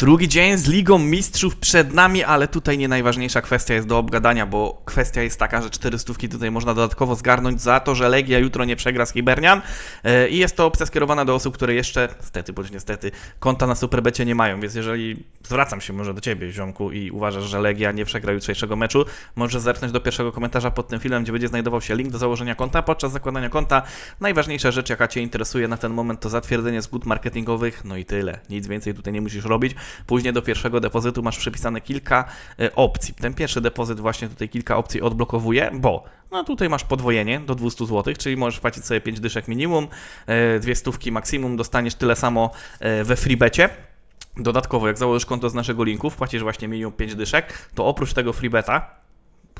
Drugi dzień z Ligą Mistrzów przed nami, ale tutaj nie najważniejsza kwestia jest do obgadania, bo kwestia jest taka, że 400 tutaj można dodatkowo zgarnąć za to, że Legia jutro nie przegra z Hibernian E, i jest to opcja skierowana do osób, które jeszcze, niestety bądź niestety, konta na Superbecie nie mają, więc jeżeli zwracam się może do Ciebie, ziomku, i uważasz, że Legia nie przegra jutrzejszego meczu, możesz zerknąć do pierwszego komentarza pod tym filmem, gdzie będzie znajdował się link do założenia konta. Podczas zakładania konta najważniejsza rzecz, jaka Cię interesuje na ten moment, to zatwierdzenie zgód marketingowych, no i tyle. Nic więcej tutaj nie musisz robić. Później do pierwszego depozytu masz przypisane kilka e, opcji. Ten pierwszy depozyt właśnie tutaj kilka opcji odblokowuje, bo no tutaj masz podwojenie do 200 zł, czyli możesz płacić sobie 5 dyszek minimum, e, dwie stówki maksimum, dostaniesz tyle samo e, we freebecie. Dodatkowo, jak założysz konto z naszego linku, wpłacisz właśnie minimum 5 dyszek, to oprócz tego freebeta,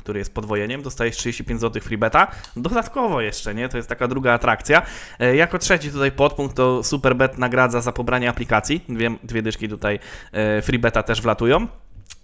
który jest podwojeniem, dostajesz 35 zł freebeta. Dodatkowo jeszcze, nie? To jest taka druga atrakcja. E, jako trzeci tutaj podpunkt to Superbet nagradza za pobranie aplikacji. Dwie, dwie dyszki tutaj e, freebeta też wlatują.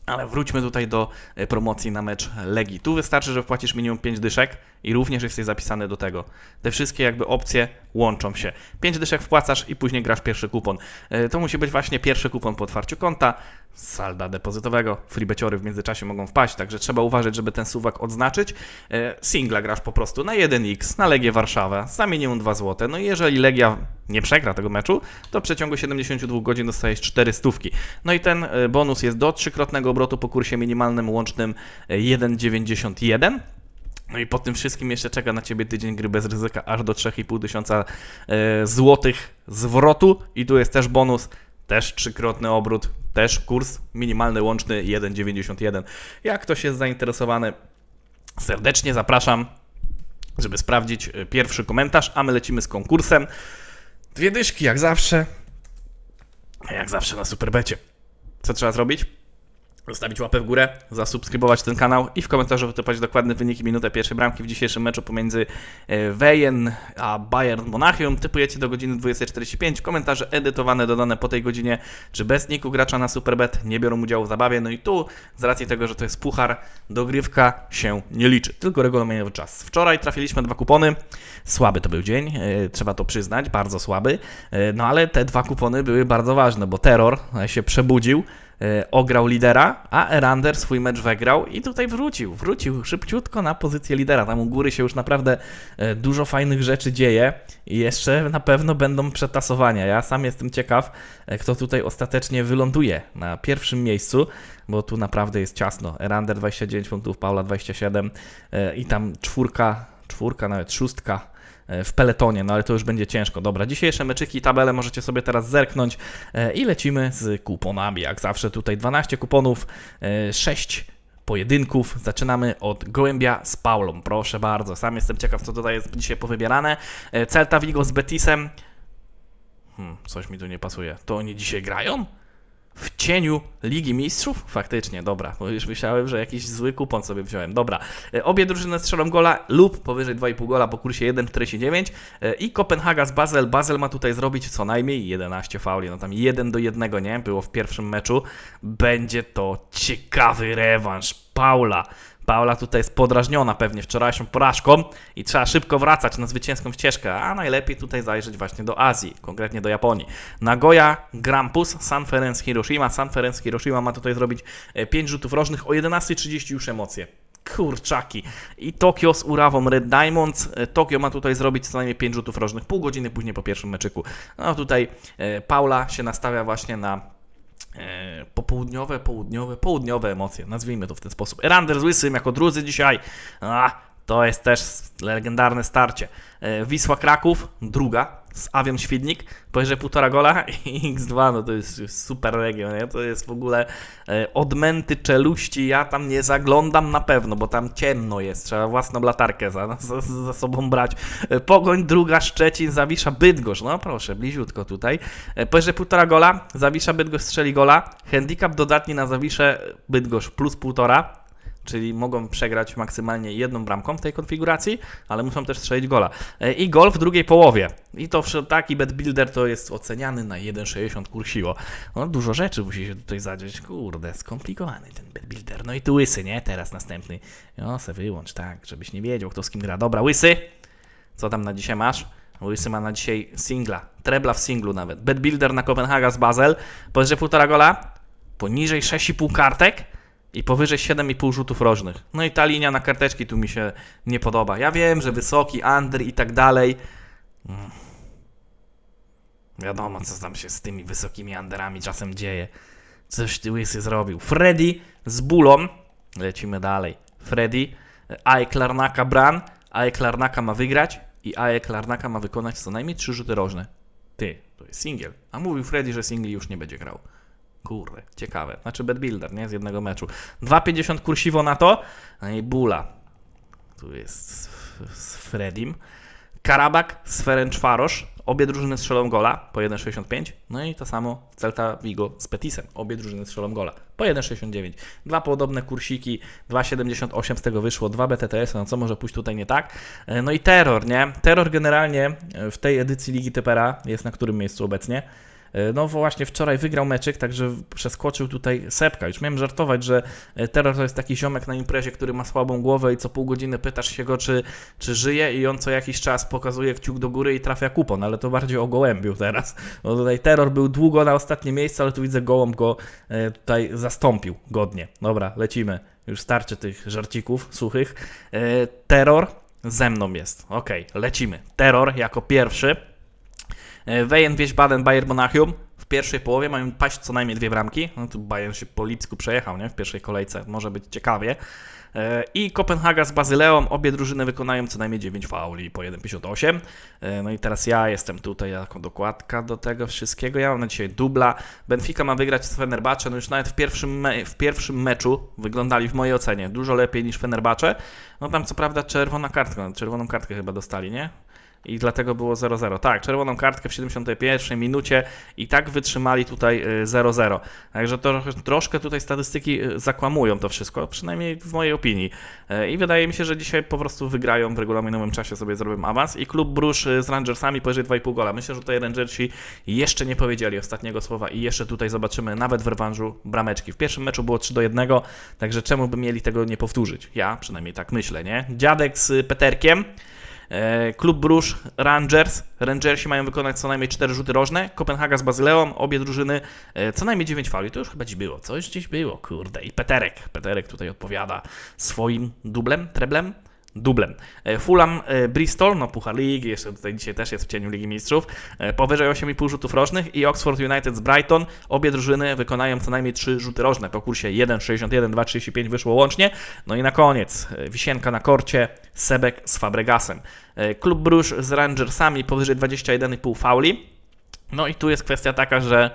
Ale wróćmy tutaj do e, promocji na mecz Legii. Tu wystarczy, że wpłacisz minimum 5 dyszek i również jesteś zapisany do tego. Te wszystkie jakby opcje łączą się. 5 dyszek wpłacasz i później grasz pierwszy kupon. E, To musi być właśnie pierwszy kupon po otwarciu konta, salda depozytowego, freebeciory w międzyczasie mogą wpaść, także trzeba uważać, żeby ten suwak odznaczyć. E, Singla grasz po prostu na 1x, na Legię Warszawa, za minimum 2 zł. No i jeżeli Legia nie przegra tego meczu, to w przeciągu 72 godzin dostajesz 4 stówki. No i ten e, bonus jest do trzykrotnego obrotu po kursie minimalnym łącznym e, 1,91. No i po tym wszystkim jeszcze czeka na Ciebie tydzień gry bez ryzyka aż do 3,5 tysiąca e, złotych zwrotu i tu jest też bonus, też trzykrotny obrót, też kurs minimalny łączny 1,91. Jak ktoś jest zainteresowany, serdecznie zapraszam, żeby sprawdzić e, pierwszy komentarz, a my lecimy z konkursem. Dwie dyszki jak zawsze, jak zawsze na Superbecie. Co trzeba zrobić? Zostawić łapę w górę, zasubskrybować ten kanał i w komentarzu wytypać dokładne wyniki minutę pierwszej bramki w dzisiejszym meczu pomiędzy e, Weyен a Bayern Monachium. Typujecie do godziny 20.45. Komentarze edytowane, dodane po tej godzinie, czy bez niku gracza na Superbet nie biorą udziału w zabawie. No i tu, z racji tego, że to jest puchar, dogrywka się nie liczy, tylko regulaminowy czas. Wczoraj trafiliśmy dwa kupony. Słaby to był dzień, e, trzeba to przyznać, bardzo słaby. E, No ale te dwa kupony były bardzo ważne, bo terror się przebudził ograł lidera, a Erander swój mecz wygrał i tutaj wrócił, wrócił szybciutko na pozycję lidera. Tam u góry się już naprawdę e, dużo fajnych rzeczy dzieje i jeszcze na pewno będą przetasowania. Ja sam jestem ciekaw, e, kto tutaj ostatecznie wyląduje na pierwszym miejscu, bo tu naprawdę jest ciasno. Erander 29 punktów, Paula 27 e, i tam czwórka, czwórka, nawet szóstka e, w peletonie, no ale to już będzie ciężko. Dobra, dzisiejsze meczyki, tabele możecie sobie teraz zerknąć e, i lecimy z kuponami. Jak zawsze tutaj 12 kuponów, e, 6 pojedynków. Zaczynamy od Gołębia z Paulą. Proszę bardzo, sam jestem ciekaw, co tutaj jest dzisiaj powybierane. E, Celta Vigo z Betisem. Hmm, coś mi tu nie pasuje. To oni dzisiaj grają? W cieniu Ligi Mistrzów? Faktycznie, dobra. Bo już myślałem, że jakiś zły kupon sobie wziąłem. Dobra. E, Obie drużyny strzelą gola lub powyżej 2,5 gola po kursie 1,49 E, i Kopenhaga z Basel. Basel ma tutaj zrobić co najmniej 11 fauli. No tam 1 do 1, nie? Było w pierwszym meczu. Będzie to ciekawy rewanż. Paula. Paula tutaj jest podrażniona pewnie wczorajszą porażką i trzeba szybko wracać na zwycięską ścieżkę, a najlepiej tutaj zajrzeć właśnie do Azji, konkretnie do Japonii. Nagoya Grampus, San Ferenc Hiroshima. San Ferenc Hiroshima ma tutaj zrobić 5 rzutów rożnych o 11.30 już emocje. Kurczaki. I Tokio z Urawą Red Diamonds. E, Tokio ma tutaj zrobić co najmniej 5 rzutów rożnych, pół godziny później po pierwszym meczyku. No tutaj e, Paula się nastawia właśnie na e, popołudniowe, południowe, południowe emocje, nazwijmy to w ten sposób. Erander z Łysym jako drudzy dzisiaj, a, to jest też legendarne starcie. E, Wisła Kraków, druga, z Awią Świdnik, powyżej półtora gola i X2, no to jest super region, nie? to jest w ogóle e, odmęty czeluści, ja tam nie zaglądam na pewno, bo tam ciemno jest, trzeba własną latarkę za, za, za sobą brać. E, Pogoń, druga, Szczecin, Zawisza, Bydgoszcz, no proszę, bliziutko tutaj. E, Powyżej półtora gola, Zawisza, Bydgoszcz strzeli gola, handicap dodatni na Zawiszę, Bydgoszcz plus półtora, czyli mogą przegrać maksymalnie jedną bramką w tej konfiguracji, ale muszą też strzelić gola. E, I gol w drugiej połowie. I to taki bet builder to jest oceniany na 1,60 kursiło. No dużo rzeczy musi się tutaj zadzieć. Kurde, skomplikowany ten bet builder. No i tu łysy, nie? Teraz następny. No se wyłącz, tak, żebyś nie wiedział kto z kim gra. Dobra, łysy. Co tam na dzisiaj masz? Łysy ma na dzisiaj singla. Trebla w singlu nawet. Bet builder na Kopenhaga z Basel. Powyżej półtora gola. poniżej 6,5 kartek i powyżej 7,5 rzutów rożnych. No i ta linia na karteczki tu mi się nie podoba. Ja wiem, że wysoki, under i tak dalej. Mm. Wiadomo, co tam się z tymi wysokimi underami czasem dzieje. Coś ty łysy zrobił. Freddy z bulą. Lecimy dalej. Freddy, Ae Klarnaka Bran. Ae Klarnaka ma wygrać i Ae Klarnaka ma wykonać co najmniej trzy rzuty rożne. Ty, to jest singiel. A mówił Freddy, że singli już nie będzie grał. Kurde, ciekawe. Znaczy bad builder, nie? Z jednego meczu. 2,50 kursiwo na to. No i Bula. Tu jest z, Fredim. Karabak z Ferencvaros. Obie drużyny strzelą gola po 1,65. No i to samo Celta Vigo z Petisem. Obie drużyny strzelą gola po 1,69. Dwa podobne kursiki, 2,78 z tego wyszło, dwa BTTS, no co może pójść tutaj nie tak. E, No i terror, nie? Terror generalnie w tej edycji Ligi Typera jest na którym miejscu obecnie? E, No właśnie wczoraj wygrał meczyk, także przeskoczył tutaj Sepka. Już miałem żartować, że e, Terror to jest taki ziomek na imprezie, który ma słabą głowę i co pół godziny pytasz się go, czy, czy żyje i on co jakiś czas pokazuje kciuk do góry i trafia kupon, ale to bardziej o gołębiu teraz. Bo tutaj Terror był długo na ostatnie miejsce, ale tu widzę gołąb go e, tutaj zastąpił godnie. Dobra, lecimy. Już starczy tych żarcików suchych. Terror ze mną jest. Okej, lecimy. Terror jako pierwszy. E, Wejен wieś Baden Bayern Monachium. W pierwszej połowie mają paść co najmniej dwie bramki. No tu Bayern się po Lipsku przejechał, nie? W pierwszej kolejce. Może być ciekawie. E, I Kopenhaga z Bazyleą. Obie drużyny wykonają co najmniej 9 fauli po 1,58. E, No i teraz ja jestem tutaj jako dokładka do tego wszystkiego. Ja mam na dzisiaj dubla. Benfica ma wygrać z Fenerbahce. No już nawet w pierwszym, me- w pierwszym meczu wyglądali w mojej ocenie dużo lepiej niż Fenerbahce. No tam co prawda czerwona kartka. Czerwoną kartkę chyba dostali, nie? I dlatego było 0-0. Tak, czerwoną kartkę w 71 minucie i tak wytrzymali tutaj y, 0-0. Także to, troszkę tutaj statystyki y, zakłamują to wszystko, przynajmniej w mojej opinii. Y, I wydaje mi się, że dzisiaj po prostu wygrają w regulaminowym czasie sobie zrobią awans i klub Brusz y, z Rangersami powyżej 2,5 gola. Myślę, że tutaj Rangersi jeszcze nie powiedzieli ostatniego słowa i jeszcze tutaj zobaczymy nawet w rewanżu brameczki. W pierwszym meczu było 3 do 1, także czemu by mieli tego nie powtórzyć? Ja przynajmniej tak myślę, nie? Dziadek z Peterkiem. E, Klub Brusz, Rangers. Rangersi mają wykonać co najmniej 4 rzuty rożne. Kopenhaga z Bazyleą, obie drużyny e, co najmniej 9 fauli. To już chyba dziś było. Coś dziś było, kurde. I Peterek. Peterek tutaj odpowiada swoim dublem, treblem. Dublem. E, Fulham, e, Bristol, no Puchar Ligi, jeszcze tutaj dzisiaj też jest w cieniu Ligi Mistrzów, e, powyżej 8,5 rzutów rożnych i Oxford United z Brighton. Obie drużyny wykonają co najmniej 3 rzuty rożne. Po kursie 1,61, 2,35 wyszło łącznie. No i na koniec, wisienka na korcie, Sebek z Fabregasem. Klub Brusz z Rangersami powyżej 21,5 fauli. No i tu jest kwestia taka, że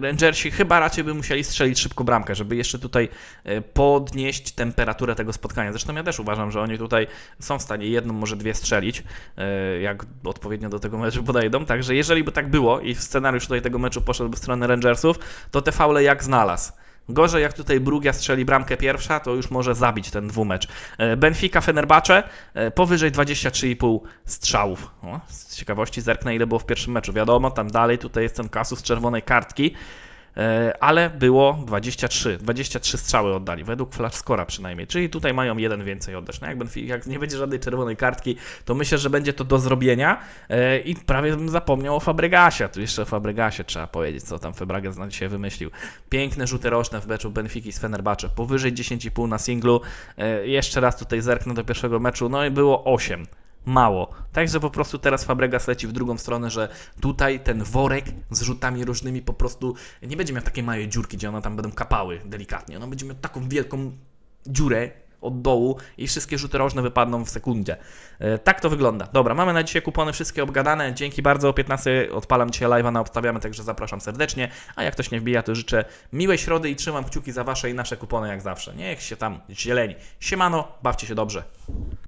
Rangersi chyba raczej by musieli strzelić szybko bramkę, żeby jeszcze tutaj e, podnieść temperaturę tego spotkania. Zresztą ja też uważam, że oni tutaj są w stanie jedną, może dwie strzelić, e, jak odpowiednio do tego meczu podejdą. Także jeżeli by tak było i scenariusz tutaj tego meczu poszedł w stronę Rangersów, to te faule jak znalazł. Gorzej jak tutaj Brugia strzeli bramkę pierwsza, to już może zabić ten dwumecz. E, Benfica, Fenerbahce e, powyżej 23,5 strzałów. O, z ciekawości zerknę ile było w pierwszym meczu. Wiadomo, tam dalej tutaj jest ten kasus czerwonej kartki, ale było 23. 23 strzały oddali, według flash scora przynajmniej. Czyli tutaj mają jeden więcej oddać. No jak, jak nie będzie żadnej czerwonej kartki, to myślę, że będzie to do zrobienia e, i prawie bym zapomniał o Fabregasie. Tu jeszcze o Fabregasie trzeba powiedzieć, co tam Fabregas na dzisiaj wymyślił. Piękne rzuty roczne w meczu Benfiki z Fenerbahce, powyżej 10,5 na singlu. E, jeszcze raz tutaj zerknę do pierwszego meczu, no i było 8. Mało. Także po prostu teraz Fabregas leci w drugą stronę, że tutaj ten worek z rzutami różnymi po prostu nie będzie miał takiej małej dziurki, gdzie one tam będą kapały delikatnie. Ono będzie miał taką wielką dziurę od dołu i wszystkie rzuty rożne wypadną w sekundzie. E, tak to wygląda. Dobra, mamy na dzisiaj kupony wszystkie obgadane. Dzięki bardzo. O 15 odpalam dzisiaj live'a na obstawiamy, także zapraszam serdecznie. A jak ktoś nie wbija, to życzę miłej środy i trzymam kciuki za wasze i nasze kupony jak zawsze. Niech się tam zieleni. Siemano, bawcie się dobrze.